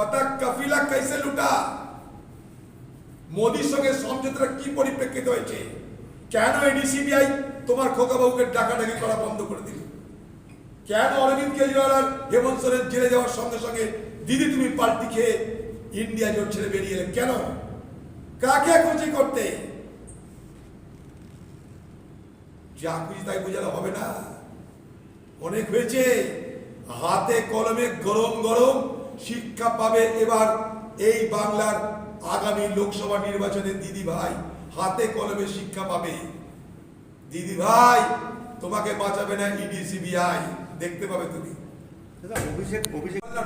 पता कफिला कैसे लुटा মোদির সঙ্গে সমঝোতার কি পরিপ্রেক্ষিত হয়েছে কেন এডিসিবিআই তোমার খোকাবাবুকে ডাকাডাকি করা বন্ধ করে দিল কেন অরবিন্দ কেজরিওয়াল আর হেমন্ত সোরেন জেলে যাওয়ার সঙ্গে সঙ্গে দিদি তুমি পাল্টি খেয়ে ইন্ডিয়া জোট ছেড়ে বেরিয়ে এলে কেন কাকে খুঁজি করতে যা খুঁজি তাই বোঝালে হবে না অনেক হয়েছে হাতে কলমে গরম গরম শিক্ষা পাবে। এবার এই বাংলার আগামী লোকসভা নির্বাচনে দিদি ভাই হাতে কলমে শিক্ষা পাবে। দিদি ভাই তোমাকে বাঁচাবে না ইডি সিবিআই। দেখতে পাবে তুমি।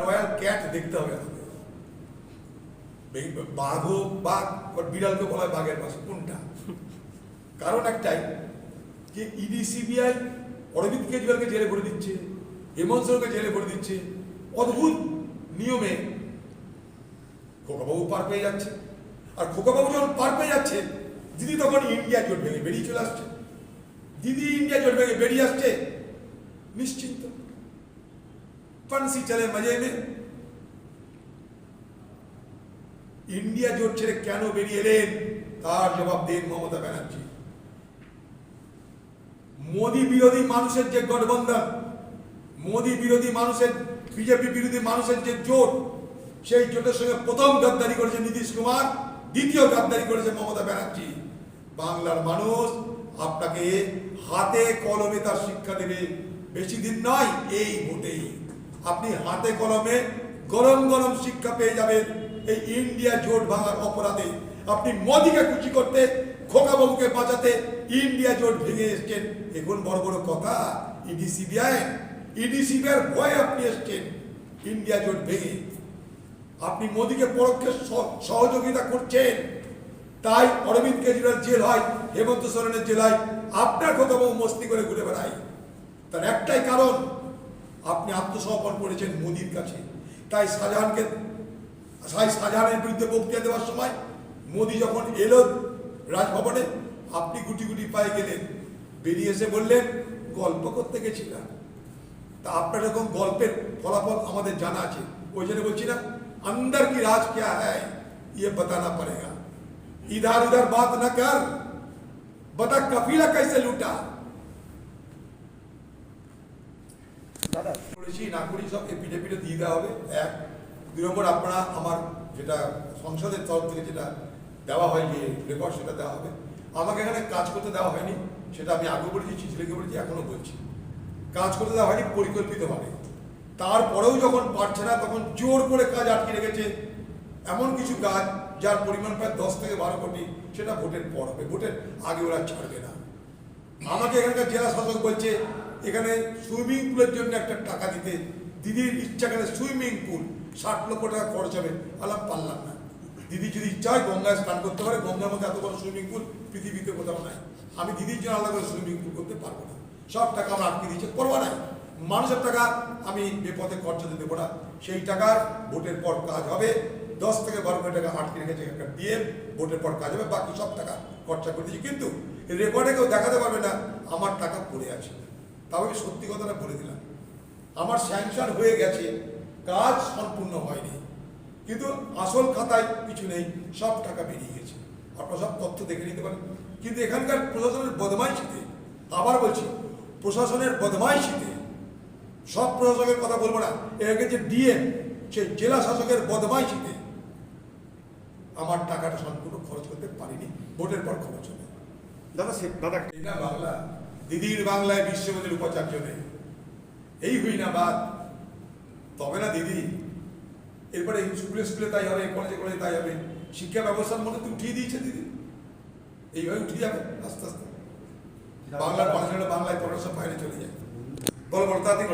রয়্যাল ক্যাট দেখতে হবে বাঘ হোক বাঘ আর বিড়ালকে বলা হয় বাঘের পাশে কোনটা? কারণ একটাই যে ইডি সিবিআই অরবিন্দ কেজরিওয়ালকে জেলে ভরে দিচ্ছে হেমন্ত জেলে ভরে দিচ্ছে। অদ্ভুত। নিয়মে খোকাবাবু পার পেয়ে যাচ্ছে। আর খোকাবাবু যখন পার পেয়ে যাচ্ছে, দিদি তখন ইন্ডিয়া জোট ভেঙে বেরিয়ে চলে আসছে। দিদি ইন্ডিয়া জোট ভেঙে বেরিয়ে আসছে, নিশ্চিন্ত। ফান্সি চলে ইন্ডিয়া জোট ছেড়ে কেন বেরিয়ে এলেন? তার জবাব দেন মমতা ব্যানার্জি। মোদি বিরোধী মানুষের যে গঠবন্ধন, মোদি বিরোধী মানুষের বিজেপি বিরোধী মানুষের যে জোট, সেই জোটের সঙ্গে প্রথম গাদ্দারি করেছে নীতিশ কুমার, দ্বিতীয় গাদ্দারি করেছে মমতা ব্যানার্জি। বাংলার মানুষ আপনাকে হাতে কলমে তার শিক্ষা দেবে। বেশি দিন নয়, এই ভোটেই আপনি হাতে কলমে গরম গরম শিক্ষা পেয়ে যাবেন এই ইন্ডিয়া জোট ভাঙার অপরাধে। আপনি মোদিকে খুশি করতে, খোকাবাবুকে বাঁচাতে ইন্ডিয়া জোট ভেঙে এসছেন। এখন বড় বড় কথা, ইডি, সিবিআই ইডি সিবিআই ভয়ে আপনি এসছেন, ইন্ডিয়া জোট ভেঙে। আপনি মোদীকে পরোক্ষে সহ- সহযোগিতা করছেন, তাই অরবিন্দ কেজরিওয়াল জেল হয়, হেমন্ত সোরেনের জেল হয়, আপনার খোকাবাবু মস্তি করে ঘুরে বেড়ায়। তার একটাই কারণ, আপনি আত্মসমর্পণ করেছেন মোদির কাছে। তাই শাহজাহানকে, তাই শাহজাহানের বিরুদ্ধে বক্তৃতা দেওয়ার সময় মোদি যখন এলো রাজভবনে, আপনি গুটি গুটি পায়ে গেলেন। বেরিয়ে এসে বললেন, গল্প করতে গেছিলাম। তা আপনার এরকম গল্পের ফলাফল আমাদের জানা আছে ওই জন্য বলছি না अंदर की राज क्या है ये बताना पड़ेगा इधर उधर बात न कर बता कफीला कैसे लूटा দাদা করেছি না করি সব পিঠে পিঠে দিয়ে দেওয়া হবে এক দুই নম্বর আপনারা আমার যেটা সংসদের তরফ থেকে যেটা দেওয়া হয় যে রেকর্ড সেটা দেওয়া হবে আমাকে এখানে কাজ করতে দেওয়া হয়নি সেটা আমি আগে বলেছি চিঠিলেকে বলেছি এখনো বলছি কাজ করতে দেওয়া হয়নি, পরিকল্পিতভাবে। তারপরেও যখন পারছে না, তখন জোর করে কাজ আটকে রেখেছে এমন কিছু কাজ যার পরিমাণ প্রায় দশ থেকে বারো কোটি, সেটা ভোটের পর হবে। ভোটের আগে ওরা ছাড়বে না। আমাকে এখানকার জেলা শাসক বলছে, এখানে সুইমিং পুলের জন্য একটা টাকা দিতে। দিদির ইচ্ছা করে সুইমিং পুল ষাট লক্ষ টাকা খরচ হবে। আলাম পারলাম না। দিদি যদি ইচ্ছা হয় গঙ্গায় স্নান করতে পারে। গঙ্গার মধ্যে এত বড় সুইমিং পুল পৃথিবীতে কোথাও নাই। আমি দিদির জন্য আলাদা করে সুইমিং পুল করতে পারব না। সব টাকা আমরা আটকে দিয়েছে, করব না। মানুষের টাকা আমি বেপথে খরচাতে দেবো না। সেই টাকার ভোটের পর কাজ হবে। দশ থেকে বারো কোটি টাকা আটকে রেখেছে একটা দিয়ে ভোটের পর কাজ হবে, বাকি সব টাকা খরচা করে দিয়েছি। কিন্তু রেকর্ডে কেউ দেখাতে পারবে না, আমার টাকা পড়ে আছে। তাও আমি সত্যি কথাটা বলে দিলাম। আমার স্যাংশন হয়ে গেছে, কাজ সম্পূর্ণ হয়নি। কিন্তু আসল খাতায় কিছু নেই, সব টাকা বেরিয়ে গেছে। আপনারা সব তথ্য দেখে নিতে পারেন। কিন্তু এখানকার প্রশাসনের বদমাইশিতে আবার প্রশাসনের বদমাইশিতে। সব প্রশাসকের কথা বলব না। এর আগে যে ডিএম সেই জেলা শাসকের বদমাইশিতে। আমার টাকাটা সম্পূর্ণ খরচ করতে পারিনি। ভোটের পর খরচ হবে দাদা সে দাদা বাংলা দিদির বাংলায় বিশ্ববিদ্যালয়ের উপাচার্য নেই। এই হই না বাদ। তবে না দিদি এরপরে স্কুলে স্কুলে তাই হবে কলেজে কলেজে তাই হবে। শিক্ষা ব্যবস্থার মধ্যে তো উঠিয়ে দিয়েছে দিদি। এইভাবে উঠিয়ে যাবে আস্তে আস্তে। বাংলার বাংলা বাংলায় পড়াশোনা বাইরে চলে যায় বল বল তাড়াতাড়ি।